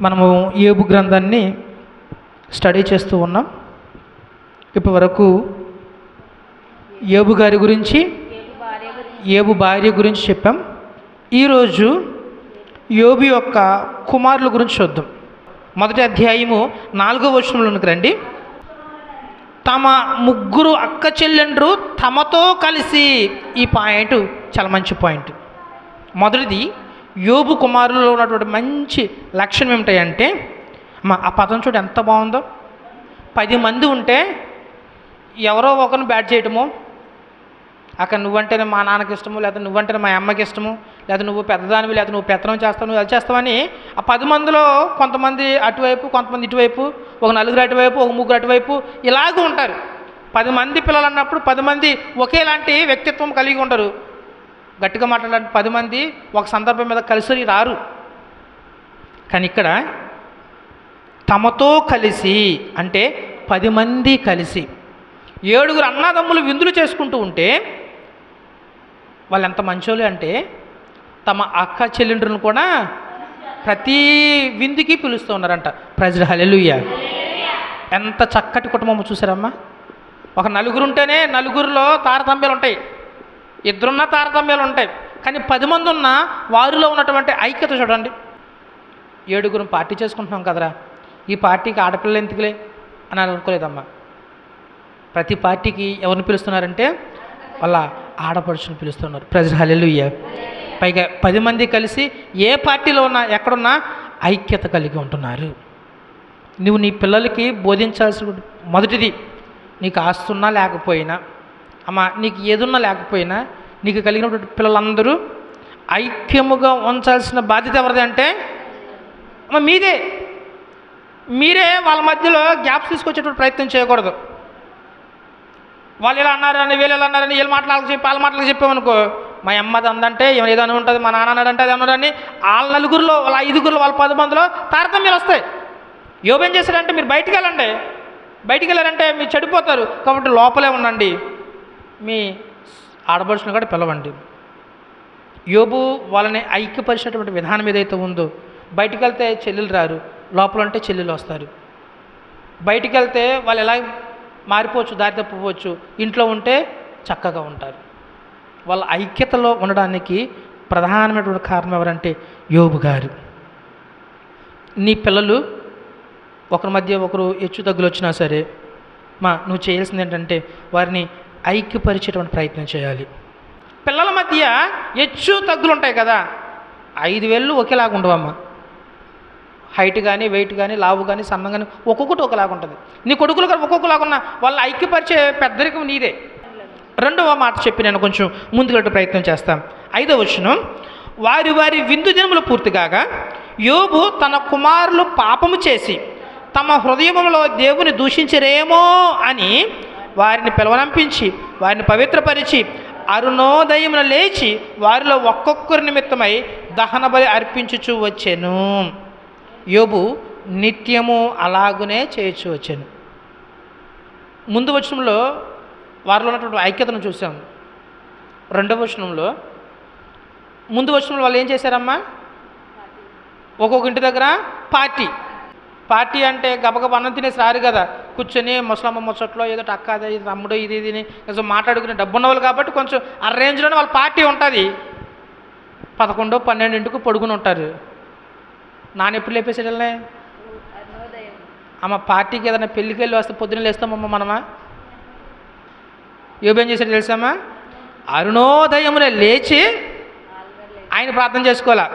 మనము ఏబు గ్రంథాన్ని స్టడీ చేస్తూ ఉన్నాం. ఇప్పటి వరకు ఏబు గారి గురించి ఏబు భార్య గురించి చెప్పాం. ఈరోజు యోబు యొక్క కుమారుల గురించి చూద్దాం. మొదటి అధ్యాయము నాలుగో వచనంలోనికి రండి. తమ ముగ్గురు అక్క చెల్లెండ్రు తమతో కలిసి ఈ పాయింట్ చాలా మంచి పాయింట్. మొదటిది యోబు కుమారులో ఉన్నటువంటి మంచి లక్షణం ఏమిటంటే మా ఆ పదం చూడు ఎంత బాగుందో. పది మంది ఉంటే ఎవరో ఒకరిని బ్యాట్ చేయటము అక్కడ నువ్వంటేనే మా నాన్నకి ఇష్టము లేదా నువ్వంటేనే మా అమ్మకి ఇష్టము లేదా నువ్వు పెద్దదానివి లేదా నువ్వు పెత్తనం చేస్తావు నువ్వు అది చేస్తావని ఆ పది మందిలో కొంతమంది అటువైపు కొంతమంది ఇటువైపు ఒక నలుగురు అటువైపు ఒక ముగ్గురు అటువైపు ఇలాగూ ఉంటారు. పది మంది పిల్లలు అన్నప్పుడు పది మంది ఒకేలాంటి వ్యక్తిత్వం కలిగి ఉంటారు గట్టిగా మాట్లాడాలంటే పది మంది ఒక సందర్భం మీద కలిసి రారు. కానీ ఇక్కడ తమతో కలిసి అంటే పది మంది కలిసి ఏడుగురు అన్నదమ్ములు విందులు చేసుకుంటూ ఉంటే వాళ్ళు ఎంత మంచోళ్ళు అంటే తమ అక్క చెల్లెండ్రులను కూడా ప్రతి విందుకి పిలుస్తూ ఉన్నారంట. ప్రజలు హలెలుయ్య ఎంత చక్కటి కుటుంబం చూసారమ్మా. ఒక నలుగురు ఉంటేనే నలుగురిలో తారతమ్యాలు ఉంటాయి ఇద్దరున్న తారతమ్యాలు ఉంటాయి కానీ పది మంది ఉన్న వారిలో ఉన్నటువంటి ఐక్యత చూడండి. ఏడుగురు పార్టీ చేసుకుంటున్నాం కదరా. ఈ పార్టీకి ఆడపిల్లలు ఎందుకులే అని అనుకోలేదమ్మా. ప్రతి పార్టీకి ఎవరిని పిలుస్తున్నారంటే వాళ్ళ ఆడపడుచుని పిలుస్తున్నారు. ప్రజలు హల్లెలూయా. పైగా పది మంది కలిసి ఏ పార్టీలో ఉన్నా ఎక్కడున్నా ఐక్యత కలిగి ఉంటున్నారు. నువ్వు నీ పిల్లలకి బోధించాల్సిన మొదటిది నీకు ఆస్తున్నా లేకపోయినా అమ్మ నీకు ఏదున్నా లేకపోయినా నీకు కలిగినటువంటి పిల్లలందరూ ఐక్యముగా ఉంచాల్సిన బాధ్యత ఎవరిది అంటే అమ్మ మీదే. మీరే వాళ్ళ మధ్యలో గ్యాప్స్ తీసుకొచ్చేటువంటి ప్రయత్నం చేయకూడదు. వాళ్ళు ఇలా అన్నారని వీళ్ళు ఇలా అన్నారని వీళ్ళు మాట్లాడాలి చెప్పి వాళ్ళ మాటలకు చెప్పామనుకో మా అమ్మది అందంటే ఏమైనా ఏదైనా ఉంటుంది మా నాన్న అన్నాడంటే అది అన్నాడని వాళ్ళ నలుగురిలో వాళ్ళ ఐదుగురిలో వాళ్ళ పది మందిలో తారతమ్యాలు వస్తాయి. యోగం చేశారంటే మీరు బయటికి వెళ్ళండి. బయటికి వెళ్ళారంటే మీరు చెడిపోతారు. కాబట్టి లోపలే ఉండండి. మీ ఆడపడుచుని కూడా పిలవండి. యోబు వాళ్ళని ఐక్యపరిచినటువంటి విధానం ఏదైతే ఉందో బయటికి వెళ్తే చెల్లెలు రారు లోపల ఉంటే చెల్లెలు వస్తారు. బయటికి వెళ్తే వాళ్ళు ఎలా మారిపోవచ్చు దారి తప్పిపోవచ్చు ఇంట్లో ఉంటే చక్కగా ఉంటారు. వాళ్ళ ఐక్యతలో ఉండడానికి ప్రధానమైనటువంటి కారణం ఎవరంటే యోబు గారు. నీ పిల్లలు ఒకరి మధ్య ఒకరు హెచ్చు తగ్గులు వచ్చినా సరే మా నువ్వు చేయాల్సింది ఏంటంటే వారిని ఐక్యపరిచేటువంటి ప్రయత్నం చేయాలి. పిల్లల మధ్య హెచ్చు తగ్గులు ఉంటాయి కదా. ఐదు వేళ్ళు ఒకేలాగా ఉండవమ్మా. హైట్ కానీ వెయిట్ కానీ లావు కానీ సన్నం కానీ ఒక్కొక్కటి ఒకలాగా ఉంటుంది. నీ కొడుకులు కానీ ఒక్కొక్కలాగా ఉన్న వాళ్ళ ఐక్యపరిచే పెద్దరికం నీదే. రెండవ మాట చెప్పి నేను కొంచెం ముందుకెళ్ళే ప్రయత్నం చేస్తాం. ఐదవ వచనం వారి వారి విందు దినములు పూర్తి కాగా యోబు తన కుమారులు పాపము చేసి తమ హృదయములో దేవుని దూషించరేమో అని వారిని పిలవనంపించి వారిని పవిత్రపరిచి అరుణోదయమున లేచి వారిలో ఒక్కొక్కరి నిమిత్తమై దహన బలి అర్పించుచు వచ్చాను. యోబు నిత్యము అలాగునే చేయొచ్చు వచ్చాను. ముందు వచనంలో వారిలో ఉన్నటువంటి ఐక్యతను చూసాం. రెండవ వచనంలో ముందు వచనంలో వాళ్ళు ఏం చేశారమ్మా? ఒక్కొక్క ఇంటి దగ్గర పార్టీ. పార్టీ అంటే గబగబ అన్నం తినేసి రారు కదా. కూర్చొని ముసలమ్మ ముచ్చట్లో ఏదో అక్క అది ఇది తమ్ముడు ఇది ఇది కొంచెం మాట్లాడుకునే డబ్బున్న వాళ్ళు కాబట్టి కొంచెం ఆ రేంజ్లోనే వాళ్ళ పార్టీ ఉంటుంది. పదకొండో పన్నెండింటికి పడుకుని ఉంటారు. నాన్న ఎప్పుడు లేపేసాడు వెళ్ళే అమ్మ పార్టీకి ఏదైనా పెళ్ళికి వెళ్ళి వస్తే పొద్దున్న లేస్తామమ్మ మనమా? యోబేం చేశాడు తెలుసామా అరుణోదయమునే లేచి ఆయన ప్రార్థన చేసుకోవాలా?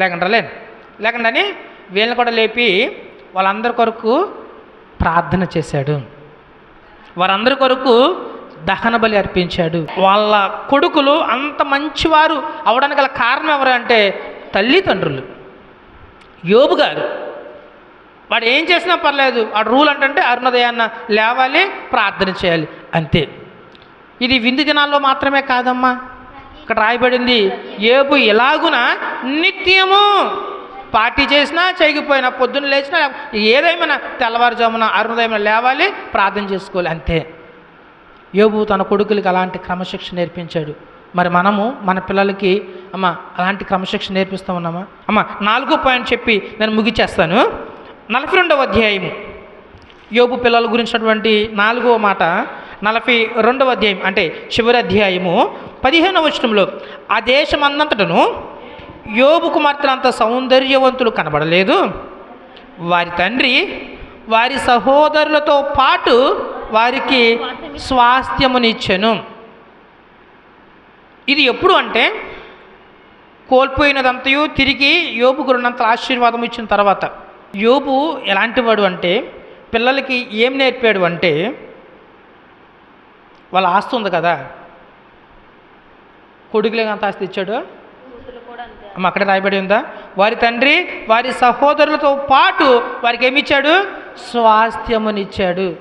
లేకుండా లేను. లేకుండా అని వీళ్ళని కూడా లేపి వాళ్ళందరి కొరకు ప్రార్థన చేశాడు. వారందరి కొరకు దహన బలి అర్పించాడు. వాళ్ళ కొడుకులు అంత మంచివారు అవడానికి గల కారణం ఎవరు అంటే తల్లిదండ్రులు. యోబు గారు. వాడు ఏం చేసినా పర్లేదు. వాడు రూల్ అంటే అరుణోదయాన్న లేవాలి ప్రార్థన చేయాలి అంతే. ఇది విందు దినాల్లో మాత్రమే కాదమ్మా. ఇక్కడ రాయబడింది ఏబు ఎలాగున నిత్యము పార్టీ చేసినా చేయకపోయినా పొద్దున్న లేచినా ఏదేమైనా తెల్లవారుజామున అరుణోదయం లేవాలి ప్రార్థన చేసుకోవాలి అంతే. యోబు తన కొడుకులకి అలాంటి క్రమశిక్షణ నేర్పించాడు. మరి మనము మన పిల్లలకి అమ్మ అలాంటి క్రమశిక్షణ నేర్పిస్తూ ఉన్నామా? అమ్మ నాలుగో పాయింట్ చెప్పి నేను ముగిచేస్తాను. నలభై రెండవ అధ్యాయము. యోబు పిల్లల గురించినటువంటి నాలుగవ మాట నలభై రెండవ అధ్యాయం అంటే చివరి అధ్యాయము పదిహేనవ వచనంలో ఆ దేశమందంతటను యోబు కుమార్తెలంత సౌందర్యవంతులు కనబడలేదు. వారి తండ్రి వారి సహోదరులతో పాటు వారికి స్వాస్థ్యమునిచ్చెను. ఇది ఎప్పుడు అంటే కోల్పోయినదంతయు తిరిగి యోబుకు రెండంత ఆశీర్వాదం ఇచ్చిన తర్వాత. యోబు ఎలాంటి వాడు అంటే పిల్లలకి ఏం నేర్పాడు అంటే వాళ్ళ ఆస్తి ఉంది కదా. కొడుకులే అంత ఆస్తి ఇచ్చాడు కూతురు కూడా అంతే అమ్మ అక్కడ రాయబడి ఉందా? వారి తండ్రి వారి సహోదరులతో పాటు వారికి ఏమిచ్చాడు? స్వాస్థ్యమునిచ్చాడు.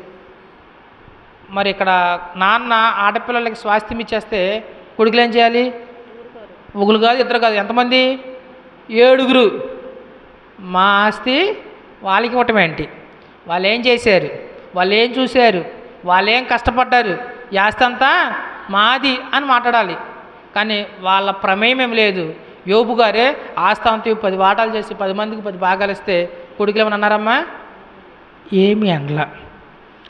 మరి ఇక్కడ నాన్న ఆడపిల్లలకి స్వాస్థ్యం ఇచ్చేస్తే కొడుకులు ఏం చేయాలి? ఒకరు కాదు ఇద్దరు కాదు. ఎంతమంది? ఏడుగురు. మా ఆస్తి వాళ్ళకి ఇవ్వటం ఏంటి? వాళ్ళు ఏం చేశారు? వాళ్ళు ఏం చూశారు? వాళ్ళు ఏం కష్టపడ్డారు? ఆస్తి అంతా మాది అని మాట్లాడాలి. కానీ వాళ్ళ ప్రమేయం ఏం లేదు. యోబు గారే ఆస్థానంతో పది వాటాలు చేసి పది మందికి పది భాగాలు ఇస్తే కొడుకులు ఏమని అన్నారమ్మా? ఏమి అనలా.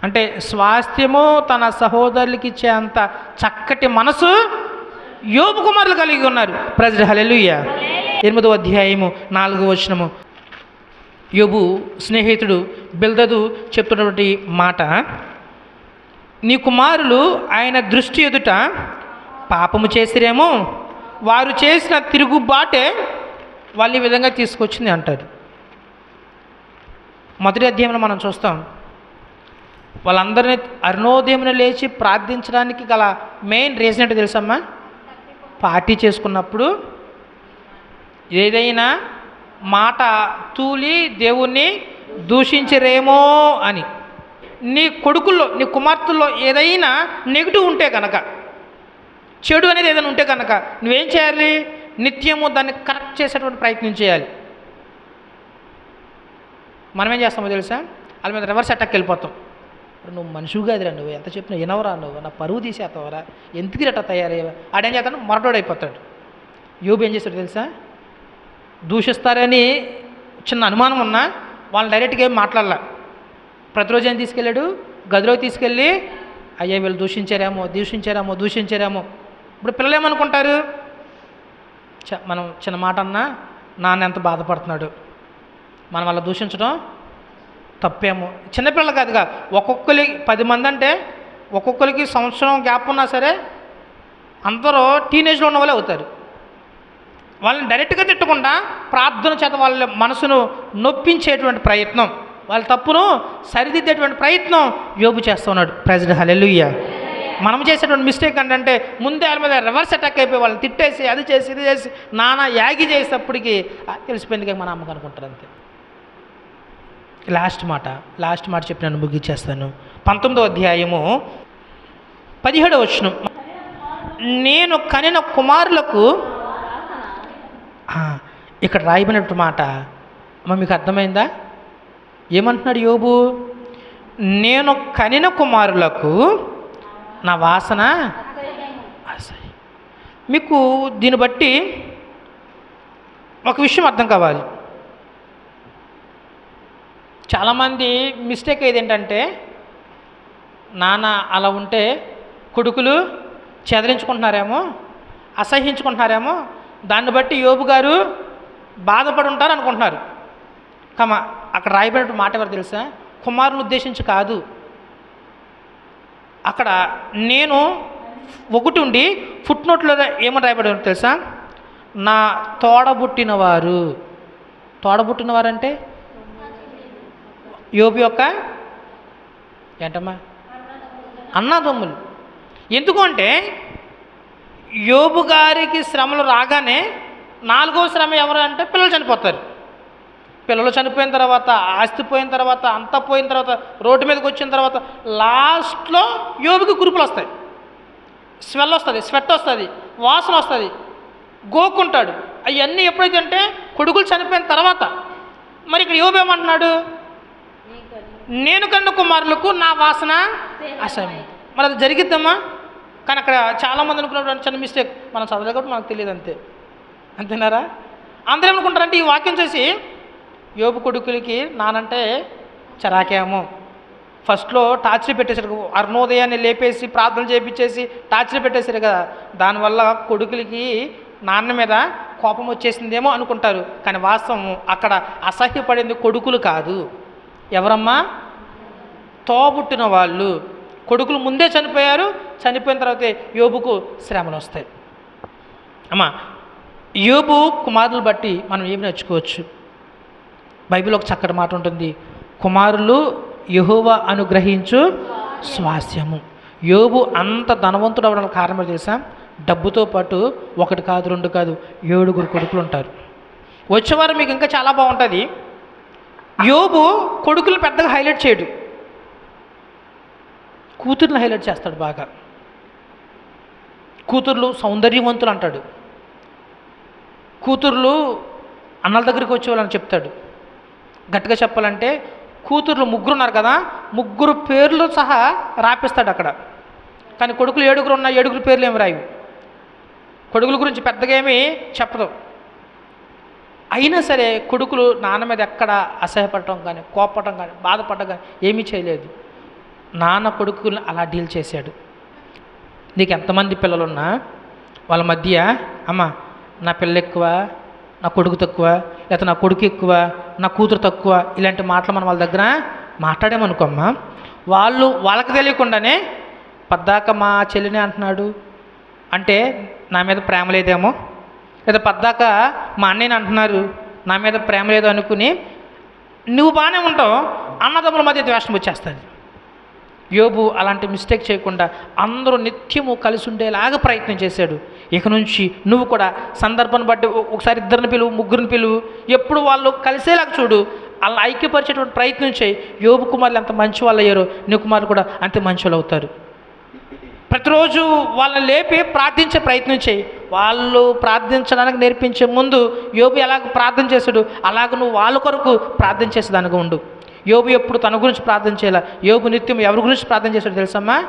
అంటే స్వాస్థ్యము తన సహోదరులకి ఇచ్చే అంత చక్కటి మనసు యోబు కుమారులు కలిగి ఉన్నారు. ప్రజలు హలెలుయ్య ఎనిమిదో అధ్యాయము నాలుగో వచనము. యోబు స్నేహితుడు బిల్దదు చెప్తున్నటువంటి మాట. నీ కుమారులు ఆయన దృష్టి ఎదుట పాపము చేసిరేమో వారు చేసిన తిరుగుబాటే వాళ్ళు ఈ విధంగా తీసుకొచ్చింది అంటారు. మొదటి అధ్యాయంలో మనం చూస్తాం వాళ్ళందరినీ అరుణోదయమున లేచి ప్రార్థించడానికి గల మెయిన్ రీజన్ ఏంటో తెలుసమ్మా పార్టీ చేసుకున్నప్పుడు ఏదైనా మాట తూలి దేవుణ్ణి దూషించరేమో అని. నీ కొడుకుల్లో నీ కుమార్తెల్లో ఏదైనా నెగిటివ్ ఉంటే కనుక చెడు అనేది ఏదైనా ఉంటే కనుక నువ్వేం చేయాలి? నిత్యము దాన్ని కరెక్ట్ చేసేటువంటి ప్రయత్నం చేయాలి. మనం ఏం చేస్తామో తెలుసా? వాళ్ళ మీద రివర్స్ అటాక్ వెళ్ళిపోతాం. నువ్వు మనిషివి కాదురా నువ్వు. ఎంత చెప్పినా వినవరా నువ్వు. నా పరువు తీసేస్తావరా. ఎందుకు అట్లా తయారయ్యావా? ఆడేం చేస్తాడు? మొరటోడు అయిపోతాడు. యోబు ఏం చేస్తాడు తెలుసా? దూషిస్తారని చిన్న అనుమానం ఉన్నా వాళ్ళని డైరెక్ట్గా ఏం మాట్లాడాల. ప్రతిరోజు ఏం తీసుకెళ్ళాడు? గదిలోకి తీసుకెళ్ళి అయ్యా వీళ్ళు దూషించారేమో దూషించారేమో దూషించారేమో. ఇప్పుడు పిల్లలు ఏమనుకుంటారు చ మనం చిన్న మాట అన్నా నాన్న ఎంత బాధపడుతున్నాడు? మనం అలా దూషించడం తప్పేమో. చిన్నపిల్లలు కాదుగా ఒక్కొక్కరి పది మంది అంటే ఒక్కొక్కరికి సంవత్సరం గ్యాప్ ఉన్నా సరే అందరూ టీనేజ్లో ఉన్న వాళ్ళే అవుతారు. వాళ్ళని డైరెక్ట్గా తిట్టకుండా ప్రార్థన చేత వాళ్ళ మనసును నొప్పించేటువంటి ప్రయత్నం. వాళ్ళ తప్పును సరిదిద్దేటువంటి ప్రయత్నం యోబు చేస్తున్నాడు ప్రెసిడెంట్ హలెలుయ్య మనం చేసేటువంటి మిస్టేక్ ఏంటంటే ముందే వాళ్ళ మీద రివర్స్ అటాక్ అయిపోయి వాళ్ళని తిట్టేసి అది చేసి ఇది చేసి నానా యాగి చేసేటప్పటికి "ఆ, తెలిసిపోయింది మన అమ్మకు అనుకుంటారు అంతే. లాస్ట్ మాట లాస్ట్ మాట చెప్పి నేను ముగించేస్తాను. పంతొమ్మిదో అధ్యాయము పదిహేడవ వచనం. నేను కనిన కుమారులకు ఇక్కడ రాయబడినట్టు మాట అమ్మ మీకు అర్థమైందా? ఏమంటున్నాడు యోబు? నేను కనిన కుమారులకు నా వాసన అసహ్యం. మీకు దీన్ని బట్టి ఒక విషయం అర్థం కావాలి. చాలామంది మిస్టేక్ ఏది ఏంటంటే నాన్న అలా ఉంటే కొడుకులు చెదరించుకుంటున్నారేమో అసహ్యించుకుంటున్నారేమో దాన్ని బట్టి యోబు గారు బాధపడి ఉంటారు అనుకుంటున్నారు కమ అక్కడ రాయబడిన మాట ఎవరు తెలుసా? కుమారుని ఉద్దేశించి కాదు. అక్కడ నేను ఒకటి ఉండి ఫుట్ నోట్లో ఏమని రాయబడి తెలుసా? నా తోడబుట్టినవారు. తోడబుట్టినవారంటే? యోబు యొక్క ఏంటమ్మా? అన్నాదమ్ములు. ఎందుకు అంటే యోబు గారికి శ్రమలు రాగానే నాలుగో శ్రమ ఎవరు అంటే పిల్లలు చనిపోతారు. పిల్లలు చనిపోయిన తర్వాత ఆస్తి పోయిన తర్వాత అంతా పోయిన తర్వాత రోడ్డు మీదకి వచ్చిన తర్వాత లాస్ట్లో యోబుకి కురుపులు వస్తాయి. స్మెల్ వస్తుంది స్వెట్ వస్తుంది వాసన వస్తుంది గోకుంటాడు. అవన్నీ ఎప్పుడైతే అంటే కొడుకులు చనిపోయిన తర్వాత. మరి ఇక్కడ యోబు ఏమంటున్నాడు? నేను కన్న కుమారులకు నా వాసన అసహ్యం మరి అది జరిగిద్దమ్మా కానీ అక్కడ చాలామంది అనుకున్నప్పుడు చిన్న మిస్టేక్ మనం చదవలేదు మనకు తెలియదు అంతే. అంతేనారా? అందరూ ఏమనుకుంటారంటే ఈ వాక్యం చేసి యోబు కొడుకులకి నానంటే చరాకేమో. ఫస్ట్లో టార్చర్ పెట్టేశారు. అరుణోదయాన్ని లేపేసి ప్రార్థన చేపించేసి టార్చర్ పెట్టేశారు కదా. దానివల్ల కొడుకులకి నాన్న మీద కోపం వచ్చేసిందేమో అనుకుంటారు. కానీ వాస్తవం అక్కడ అసహ్యపడింది కొడుకులు కాదు. ఎవరమ్మా? తోబుట్టిన వాళ్ళు. కొడుకులు ముందే చనిపోయారు. చనిపోయిన తర్వాత యోబుకు శ్రమలు వస్తాయి. అమ్మా యోబు కుమారులు బట్టి మనం ఏమి నేర్చుకోవచ్చు? బైబిల్ ఒక చక్కటి మాట ఉంటుంది. కుమారులు యహోవ అనుగ్రహించు స్వాస్యము యోబు అంత ధనవంతుడు అవడానికి కారణం తెలుసా? డబ్బుతో పాటు ఒకటి కాదు రెండు కాదు ఏడుగురు కొడుకులు ఉంటారు. వచ్చేవారు మీకు ఇంకా చాలా బాగుంటుంది. యోబు కొడుకులు పెద్దగా హైలైట్ చేయడు. కూతుర్ని హైలైట్ చేస్తాడు బాగా. కూతుర్లు సౌందర్యవంతులు అంటాడు. కూతుర్లు అన్నల దగ్గరికి వచ్చేవాళ్ళని చెప్తాడు. గట్టిగా చెప్పాలంటే కూతుర్లు ముగ్గురు ఉన్నారు కదా ముగ్గురు పేర్లు సహా రాపిస్తాడు అక్కడ. కానీ కొడుకులు ఏడుగురు ఉన్న ఏడుగురు పేర్లు ఏమి రాయవు. కొడుకుల గురించి పెద్దగా ఏమీ చెప్పదు. అయినా సరే కొడుకులు నాన్న మీద ఎక్కడ అసహ్యపడటం కానీ కోపడటం కానీ బాధపడటం కానీ ఏమీ చేయలేదు. నాన్న కొడుకులను అలా డీల్ చేశాడు. నీకు ఎంతమంది పిల్లలున్నా వాళ్ళ మధ్య అమ్మ నా పిల్ల ఎక్కువ నా కొడుకు తక్కువ లేకపోతే నా కొడుకు ఎక్కువ నా కూతురు తక్కువ ఇలాంటి మాటలు మనం వాళ్ళ దగ్గర మాట్లాడామనుకోమ్మా. వాళ్ళు వాళ్ళకి తెలియకుండానే పద్దాక మా చెల్లిని అంటున్నాడు. అంటే నా మీద ప్రేమ లేదేమో. లేదా పద్దాక మా అన్నయ్యని అంటున్నారు. నా మీద ప్రేమ లేదు అనుకుని నువ్వు బాగానే ఉంటావు అన్నదమ్ముల మధ్య ద్వేషం వచ్చేస్తుంది. యోబు అలాంటి మిస్టేక్ చేయకుండా అందరూ నిత్యము కలిసి ఉండేలాగా ప్రయత్నం చేశాడు. ఇక నుంచి నువ్వు కూడా సందర్భాన్ని బట్టి ఒకసారి ఇద్దరిని పిలువు ముగ్గురిని పిలువు ఎప్పుడు వాళ్ళు కలిసేలాగా చూడు. అలా ఐక్యపరిచేటువంటి ప్రయత్నం చేయి. యోబు కుమారులు ఎంత మంచి వాళ్ళు అయ్యారో. నీ కుమారులు కూడా అంతే మంచి వాళ్ళు అవుతారు. ప్రతిరోజు వాళ్ళని లేపి ప్రార్థించే ప్రయత్నం చేయి. వాళ్ళు ప్రార్థించడానికి నేర్పించే ముందు యోబు ఎలాగ ప్రార్థన చేశాడు? అలాగ నువ్వు వాళ్ళ కొరకు ప్రార్థన చేసేదానికి ఉండు. యోబు ఎప్పుడు తన గురించి ప్రార్థన చేయాల? యోబు నిత్యం ఎవరి గురించి ప్రార్థన చేశాడు తెలుసమ్మా?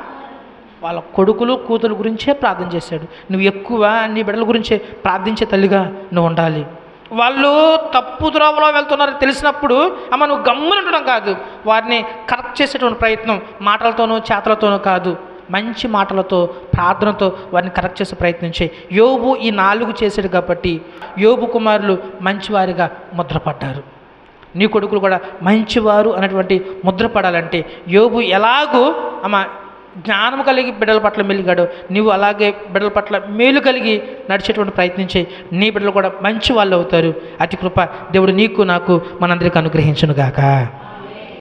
వాళ్ళ కొడుకులు కూతురు గురించే ప్రార్థన చేశాడు. నువ్వు ఎక్కువ నీ బిడ్డల గురించే ప్రార్థించే తల్లిగా నువ్వు ఉండాలి. వాళ్ళు తప్పు ద్రోవలో వెళ్తున్నారని తెలిసినప్పుడు అమ్మ నువ్వు గమ్మున ఉండడం కాదు. వారిని కరెక్ట్ చేసేటువంటి ప్రయత్నం మాటలతోనూ చేతలతోనూ కాదు. మంచి మాటలతో ప్రార్థనతో వారిని కరెక్ట్ చేసే ప్రయత్నం చేయి. యోబు ఈ నాలుగు చేశాడు కాబట్టి యోబు కుమారులు మంచివారిగా ముద్రపడ్డారు. నీ కొడుకులు కూడా మంచివారు అనేటువంటి ముద్ర పడాలంటే యోబు ఎలాగో ఆమె జ్ఞానం కలిగి బిడ్డల పట్ల మెలిగాడు. నువ్వు అలాగే బిడ్డల పట్ల మేలు కలిగి నడిచేటువంటి ప్రయత్నం చేయి. నీ బిడ్డలు కూడా మంచి వాళ్ళు అవుతారు. అతి కృప దేవుడు నీకు నాకు మనందరికి అనుగ్రహించునుగాక.